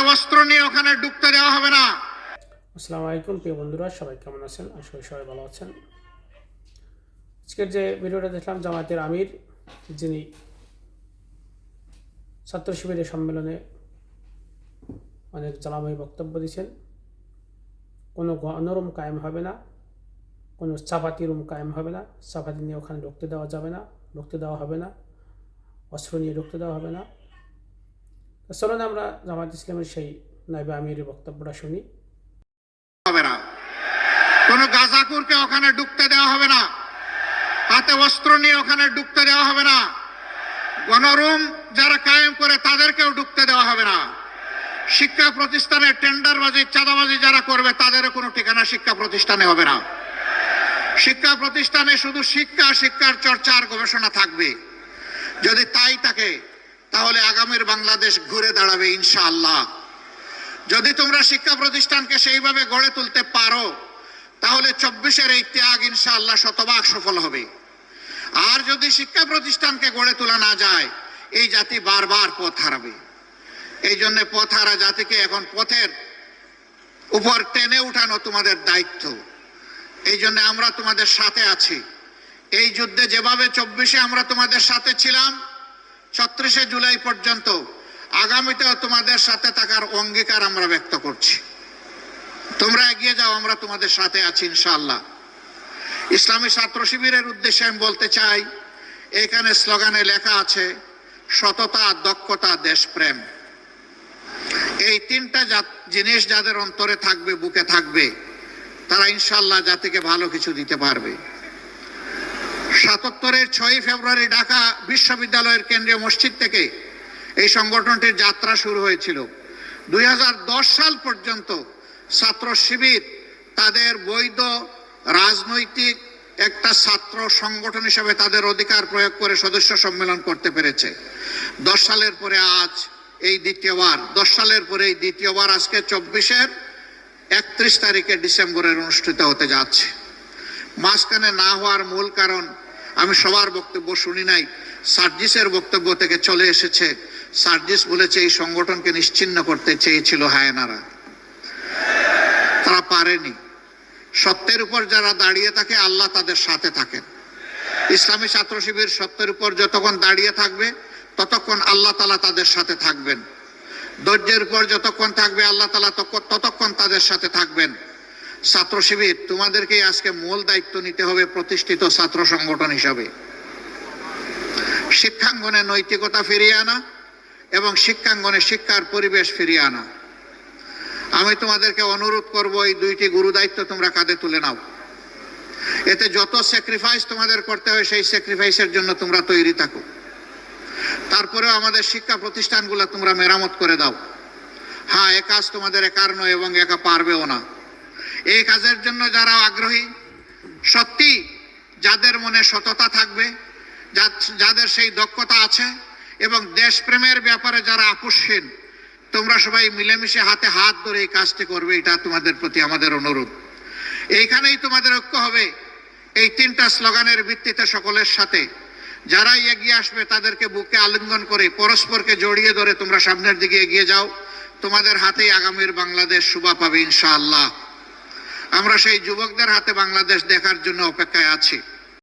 হাতে অস্ত্র নিয়ে ওখানে ঢুকতে দেওয়া হবে না। আসসালামু আলাইকুম, প্রিয় বন্ধুরা, সবাই কেমন আছেন? আশা করি সবাই ভালো আছেন। আজকের যে ভিডিওটা দেখলাম, জামায়াতের আমির, যিনি ছাত্র শিবিরের সম্মেলনে অনেক জ্বালাময়ী বক্তব্য দিয়েছেন কোনো গণরুম কায়েম হবে না, কোনো চাপাতি রুম কায়েম হবে না, চাপাতি নিয়ে ওখানে ঢুকতে দেওয়া যাবে না, ঢুকতে দেওয়া হবে না, অস্ত্র নিয়ে ঢুকতে দেওয়া হবে না। চলুন আমরা জামায়াত ইসলামের সেই নাইবে আমিরের বক্তব্যটা শুনি। হবে না। কোনো গাজাকুরকে ওখানে ঢুকতে দেওয়া হবে না। হাতে অস্ত্র নিয়ে ওখানে ঢুকতে দেওয়া হবে না। গণরুম যারা কায়েম করে তাদেরকেও ঢুকতে দেওয়া হবে না। শিক্ষা প্রতিষ্ঠানে টেন্ডারবাজি, চাঁদাবাজি যারা করবে তাদেরও কোনো ঠিকানা শিক্ষা প্রতিষ্ঠানে হবে না। শিক্ষা প্রতিষ্ঠানে শুধু শিক্ষা, শিক্ষার চর্চা আর গবেষণা থাকবে। যদি তাই থাকে তাহলে আগামীর বাংলাদেশ ঘুরে দাঁড়াবে, ইনশাআল্লাহ। যদি তোমরা শিক্ষা প্রতিষ্ঠানকে সেইভাবে গড়ে তুলতে পারো, তাহলে চব্বিশের এই ত্যাগ ইনশাআল্লাহ শতভাগ সফল হবে। আর যদি শিক্ষা প্রতিষ্ঠানকে গড়ে তোলা না যায়, এই জাতি বারবার পথ হারাবে। এই জন্য পথ হারা জাতিকে এখন পথের উপর টেনে উঠানো তোমাদের দায়িত্ব। এই জন্য আমরা তোমাদের সাথে আছি। এই যুদ্ধে যেভাবে চব্বিশে আমরা তোমাদের সাথে ছিলাম ছত্রিশে জুলাই পর্যন্ত আগামীতেও তোমাদের সাথে থাকার অঙ্গীকার আমরা ব্যক্ত করছি। তোমরা এগিয়ে যাও, আমরা তোমাদের সাথে আছি ইনশাআল্লাহ। ইসলামী ছাত্র শিবিরের উদ্দেশ্যে আমি বলতে চাই, এখানে স্লোগানে লেখা আছে, সততা, দক্ষতা, দেশপ্রেম। এই তিনটা জিনিস যাদের অন্তরে থাকবে, বুকে থাকবে, তারা ইনশাল্লাহ জাতিকে ভালো কিছু দিতে পারবে। সাতাত্তরের ছয়ই ফেব্রুয়ারি ঢাকা বিশ্ববিদ্যালয়ের কেন্দ্রীয় মসজিদ থেকে এই সংগঠনটির যাত্রা শুরু হয়েছিল। দুই হাজার দশ সাল পর্যন্ত ছাত্র শিবির তাদের বৈধ রাজনৈতিক একটা ছাত্র সংগঠন হিসেবে তাদের অধিকার প্রয়োগ করে সদস্য সম্মেলন করতে পেরেছে। দশ সালের পরে আজ এই দ্বিতীয়বার, দশ সালের পরে এই দ্বিতীয়বার আজকে চব্বিশের একত্রিশ তারিখে ডিসেম্বরের অনুষ্ঠিত হতে যাচ্ছে। মাঝখানে না হওয়ার মূল কারণ আমি সবার বক্তব্য শুনি নাই। সার্জিসের বক্তব্য থেকে চলে এসেছে। সার্জিস বলেছে, এই সংগঠনকে নিশ্চিন্ন করতে চেয়েছিল হায়নারা। তারা পারেনি। সত্যের উপর যারা দাঁড়িয়ে থাকে, আল্লাহ তাদের সাথে থাকেন। ইসলামী ছাত্র শিবির সত্যের উপর যতক্ষণ দাঁড়িয়ে থাকবে, ততক্ষণ আল্লাহ তালা তাদের সাথে থাকবেন। ধৈর্যের উপর যতক্ষণ থাকবে, আল্লাহ তালা ততক্ষণ তাদের সাথে থাকবেন। ছাত্র শিবির, তোমাদেরকে আজকে মূল দায়িত্ব নিতে হবে প্রতিষ্ঠিত ছাত্র সংগঠন হিসাবে। শিক্ষাঙ্গনে নৈতিকতা ফিরিয়ে আনা এবং শিক্ষাঙ্গনে শিক্ষার পরিবেশ ফিরিয়ে আনা। আমি তোমাদেরকে অনুরোধ করব, এই দুইটি গুরু দায়িত্ব তোমরা কাঁধে তুলে নাও। এতে যত স্যাক্রিফাইস তোমাদের করতে হয়, সেই স্যাক্রিফাইসের জন্য তোমরা তৈরি থাকো। তারপরেও আমাদের শিক্ষা প্রতিষ্ঠানগুলো তোমরা মেরামত করে দাও। হ্যাঁ এ কাজ তোমাদের একার নয় এবং একা পারবেও না। এই কাজের জন্য যারা আগ্রহী, সত্যি যাদের মনে সততা থাকবে যাদের সেই দক্ষতা আছে এবং দেশপ্রেমের ব্যাপারে যারা আপোষহীন, তোমরা সবাই মিলেমিশে হাতে হাত ধরে এই কাজটি করবে, এটা তোমাদের প্রতি আমাদের অনুরোধ। এইখানেই তোমাদের ঐক্য হবে, এই তিনটা স্লোগানের ভিত্তিতে সকলের সাথে। যারাই এগিয়ে আসবে, তাদেরকে বুকে আলিঙ্গন করে পরস্পরকে জড়িয়ে ধরে তোমরা সামনের দিকে এগিয়ে যাও। তোমাদের হাতেই আগামীর বাংলাদেশ শুভা পাবে, ইনশাআল্লাহ। আমরা সেই যুবকদের হাতে বাংলাদেশ দেখার জন্য অপেক্ষায় আছি।